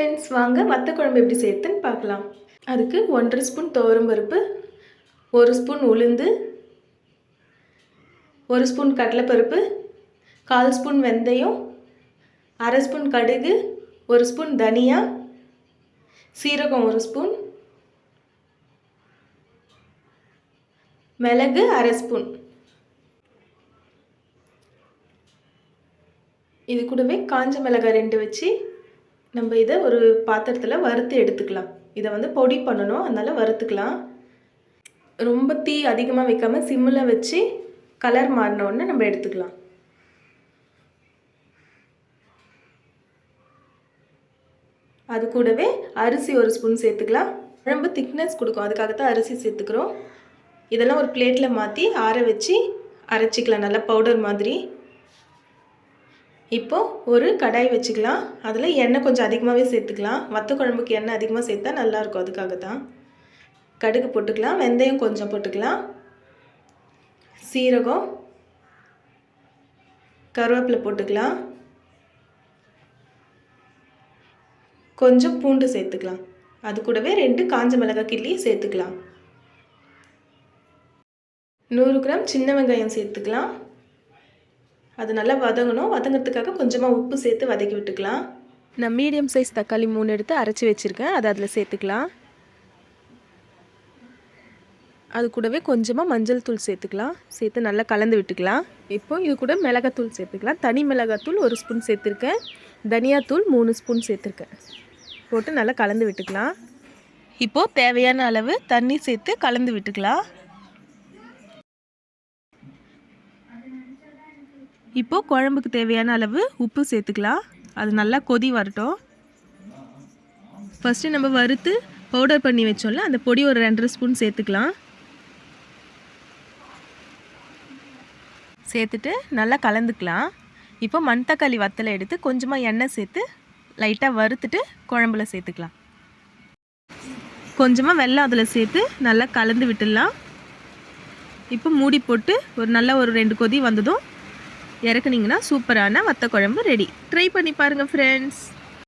Friends வாங்க. வத்த குழம்பு எப்படி சேர்த்துன்னு பார்க்கலாம். அதுக்கு ஒன்றரை ஸ்பூன் துவரம் பருப்பு ஒரு ஸ்பூன் உளுந்து ஒரு ஸ்பூன் கடலைப்பருப்பு கால் ஸ்பூன் வெந்தயம் அரை ஸ்பூன் கடுகு ஒரு ஸ்பூன் தனியா சீரகம் ஒரு ஸ்பூன் மிளகு அரை ஸ்பூன். இது கூடவே காஞ்ச மிளகாய் ரெண்டு வச்சு நம்ம இதை ஒரு பாத்திரத்தில் வறுத்து எடுத்துக்கலாம். இதை வந்து பொடி பண்ணணும் அதனால் வறுத்துக்கலாம். ரொம்ப தீ அதிகமாக வைக்காமல் சிம்மில் வச்சு கலர் மாறினோடனே நம்ம எடுத்துக்கலாம். அது கூடவே அரிசி ஒரு ஸ்பூன் சேர்த்துக்கலாம். குழம்பு திக்னஸ் கொடுக்கும். அதுக்காக தான் அரிசி சேர்த்துக்கிறோம். இதெல்லாம் ஒரு பிளேட்டில் மாற்றி ஆற வச்சு அரைச்சிக்கலாம். நல்லா பவுடர் மாதிரி. இப்போது ஒரு கடாய் வச்சுக்கலாம். அதில் எண்ணெய் கொஞ்சம் அதிகமாகவே சேர்த்துக்கலாம். வத்த குழம்புக்கு எண்ணெய் அதிகமாக சேர்த்தா நல்லாயிருக்கும் அதுக்காக தான் கடுகு போட்டுக்கலாம். வெந்தயம் கொஞ்சம் போட்டுக்கலாம். சீரகம். கருவேப்பிலை போட்டுக்கலாம். கொஞ்சம் பூண்டு சேர்த்துக்கலாம். அது கூடவே ரெண்டு காஞ்ச மிளகாய் கிள்ளி சேர்த்துக்கலாம். நூறு கிராம் சின்ன வெங்காயம் சேர்த்துக்கலாம். அது நல்லா வதங்கணும். வதங்கிறதுக்காக கொஞ்சமாக உப்பு சேர்த்து வதக்கி விட்டுக்கலாம். நான் மீடியம் சைஸ் தக்காளி மூணு எடுத்து அரைச்சி வச்சுருக்கேன். அதை அதில் சேர்த்துக்கலாம். அது கூடவே கொஞ்சமாக மஞ்சள் தூள் சேர்த்துக்கலாம். சேர்த்து நல்லா கலந்து விட்டுக்கலாம். இப்போ இது கூட மிளகாத்தூள் சேர்த்துக்கலாம். தனி மிளகாத்தூள் ஒரு ஸ்பூன் சேர்த்துருக்கேன். தனியாத்தூள் மூணு ஸ்பூன் சேர்த்துருக்கேன். போட்டு நல்லா கலந்து விட்டுக்கலாம். இப்போது தேவையான அளவு தண்ணி சேர்த்து கலந்து விட்டுக்கலாம். இப்போது குழம்புக்கு தேவையான அளவு உப்பு சேர்த்துக்கலாம். அது நல்லா கொதி வரட்டும். ஃபஸ்ட்டு நம்ம வறுத்து பவுடர் பண்ணி வச்சோம்ல அந்த பொடி ஒரு ரெண்டரை ஸ்பூன் சேர்த்துக்கலாம். சேர்த்துட்டு நல்லா கலந்துக்கலாம். இப்போ மண் தக்காளி வத்தலை எடுத்து கொஞ்சமாக எண்ணெய் சேர்த்து லைட்டாக வறுத்துட்டு குழம்புல சேர்த்துக்கலாம். கொஞ்சமாக வெள்ளம் அதில் சேர்த்து நல்லா கலந்து விட்டுடலாம். இப்போ மூடி போட்டு ஒரு நல்ல ஒரு ரெண்டு கொதி வந்ததும் இறக்குனீங்கன்னா சூப்பரான வத்த குழம்பு ரெடி ட்ரை பண்ணி பாருங்கள் ஃப்ரெண்ட்ஸ்